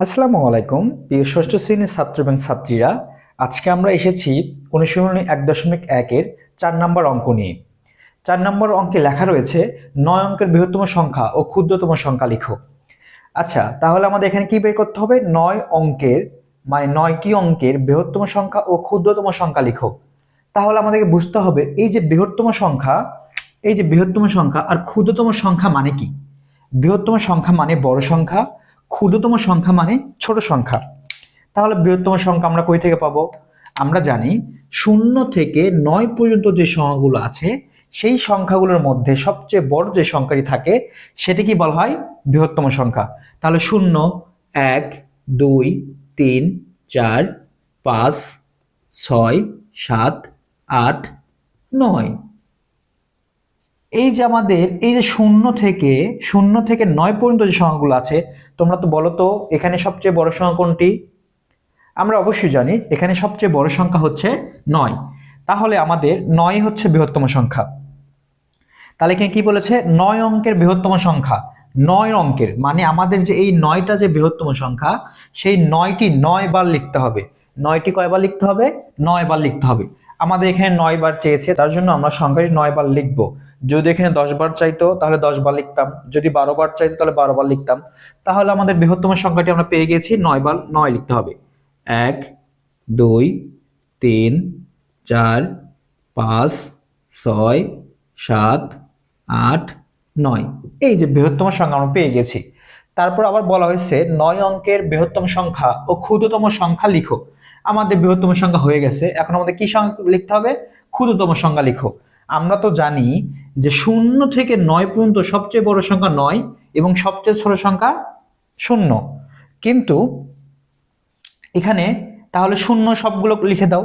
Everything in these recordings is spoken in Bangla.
আসসালামু আলাইকুম, প্রিয় ষষ্ঠ শ্রেণির ছাত্র এবং ছাত্রীরা। আজকে আমরা এসেছি অনুশীলনী এক দশমিক একের চার নম্বর অঙ্ক নিয়ে। চার নম্বর অঙ্কে লেখা রয়েছে, নয় অঙ্কের বৃহত্তম সংখ্যা ও ক্ষুদ্রতম সংখ্যা লিখো। আচ্ছা তাহলে আমাদের এখানে কি বের করতে হবে? নয় অঙ্কের মানে নয়টি অঙ্কের বৃহত্তম সংখ্যা ও ক্ষুদ্রতম সংখ্যা লিখো। তাহলে আমাদেরকে বুঝতে হবে, এই যে বৃহত্তম সংখ্যা, এই যে বৃহত্তম সংখ্যা আর ক্ষুদ্রতম সংখ্যা মানে কি? বৃহত্তম সংখ্যা মানে বড় সংখ্যা ক্ষুদ্রতম সংখ্যা মানে ছোট সংখ্যা। তাহলে বৃহত্তম সংখ্যা আমরা কই থেকে পাবো? আমরা জানি শূন্য থেকে নয় পর্যন্ত যে সংখ্যাগুলো আছে, সেই সংখ্যাগুলোর মধ্যে সবচেয়ে বড় যে সংখ্যাটি থাকে, সেটি কি বলা হয়? বৃহত্তম সংখ্যা। তাহলে শূন্য, এক, দুই, তিন, চার, পাঁচ, ছয়, সাত, আট, নয়। এই যে আমাদের, এই যে শূন্য থেকে শূন্য থেকে নয় পর্যন্ত যে সংখ্যাগুলো আছে, তোমরা তো বলো তো, এখানে সবচেয়ে বড় সংখ্যা কোনটি? আমরা অবশ্যই জানি, এখানে সবচেয়ে বড় সংখ্যা হচ্ছে নয়। তাহলে আমাদের নয় হচ্ছে বৃহত্তম সংখ্যা। তাহলে কি বলেছে? নয় অঙ্কের বৃহত্তম সংখ্যা। নয় অঙ্কের মানে আমাদের যে এই নয়টা যে বৃহত্তম সংখ্যা, সেই নয়টি নয় বার লিখতে হবে। নয়টি কয়বার লিখতে হবে? নয় বার লিখতে হবে। আমাদের এখানে নয় বার চেয়েছে, তার জন্য আমরা সংখ্যাটি নয় বার লিখব। যদি এখানে দশ বার চাইতো, তাহলে দশ বার লিখতাম। যদি বারো বার চাইতো, তাহলে বারো বার লিখতাম। তাহলে আমাদের বৃহত্তম সংখ্যাটি আমরা পেয়ে গেছি, নয় বার নয় লিখতে হবে। এক, দুই, তিন, চার, পাঁচ, ছয়, সাত, আট, নয়। এই যে বৃহত্তম সংখ্যা আমরা পেয়ে গেছি। তারপর আবার বলা হয়েছে, নয় অঙ্কের বৃহত্তম সংখ্যা ও ক্ষুদ্রতম সংখ্যা লিখো। আমাদের বৃহত্তম সংখ্যা হয়ে গেছে। এখন আমাদের কি সংখ্যা লিখতে হবে? ক্ষুদ্রতম সংখ্যা লিখো। আমরা তো জানি যে শূন্য থেকে নয় পর্যন্ত সবচেয়ে বড় সংখ্যা নয় এবং সবচেয়ে ছোট সংখ্যা শূন্য। কিন্তু এখানে তাহলে শূন্য সবগুলো লিখে দাও।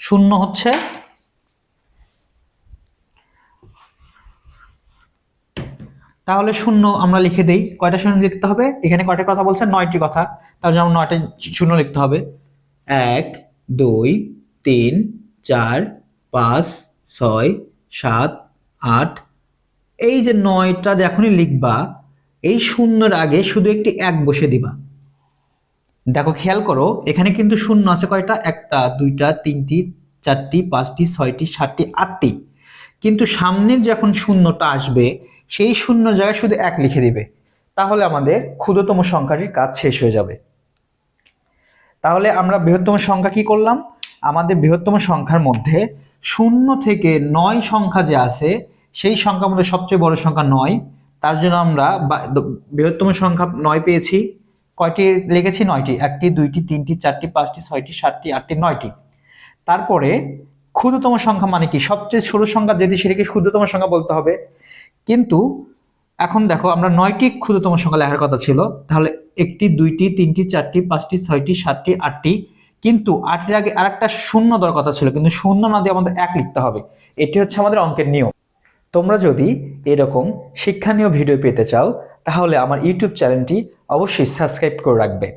শূন্য হচ্ছে তাহলে শূন্য আমরা লিখে দেই। কয়টা শূন্য লিখতে হবে? এখানে কয়টা কথা বলছে? নয়টি কথা। তার জন্য নয়টা শূন্য লিখতে হবে। এক, দুই, তিন, চার, পাঁচ, ছয় সাত, আট, এই যে নয়টা যখনই লিখবা, এই শূন্যর আগে শুধু একটি এক বসে দিবা। দেখো, খেয়াল করো, এখানে কিন্তু শূন্য আছে কয়টা? একটা, দুইটা, তিনটি, চারটি, পাঁচটি, ছয়টি, সাতটি, আটটি। কিন্তু সামনের যখন শূন্যটা আসবে, সেই শূন্য জায়গায় শুধু এক লিখে দিবে। তাহলে আমাদের ক্ষুদ্রতম সংখ্যাটির কাজ শেষ হয়ে যাবে। তাহলে আমরা বৃহত্তম সংখ্যা কি করলাম? আমাদের বৃহত্তম সংখ্যার মধ্যে শূন্য থেকে নয় সংখ্যা যে আছে, সেই সংখ্যার মধ্যে সবচেয়ে বড় সংখ্যা নয়। তার জন্য আমরা বৃহত্তম সংখ্যা নয় পেয়েছি। কয়টি লিখেছি? নয়টি। একটি, দুইটি, তিনটি, চারটি, পাঁচটি, ছয়টি, সাতটি, আটটি, নয়টি। তারপরে ক্ষুদ্রতম সংখ্যা মানে কি? সবচেয়ে ছোট সংখ্যা যদি সেটাকে ক্ষুদ্রতম সংখ্যা বলতে হবে। কিন্তু এখন দেখো, আমরা নয়টি ক্ষুদ্রতম সংখ্যা লেখার কথা ছিল। তাহলে একটি, দুইটি, তিনটি, চারটি, পাঁচটি, ছয়টি, সাতটি, আটটি কিন্তু আটের আগে আর একটা শূন্য দেওয়ার কথা ছিল, কিন্তু শূন্য না দিয়ে আমাদের এক লিখতে হবে। এটি হচ্ছে আমাদের অঙ্কের নিয়ম। তোমরা যদি এরকম শিক্ষণীয় ভিডিও পেতে চাও, তাহলে আমার ইউটিউব চ্যানেলটি অবশ্যই সাবস্ক্রাইব করে রাখবে।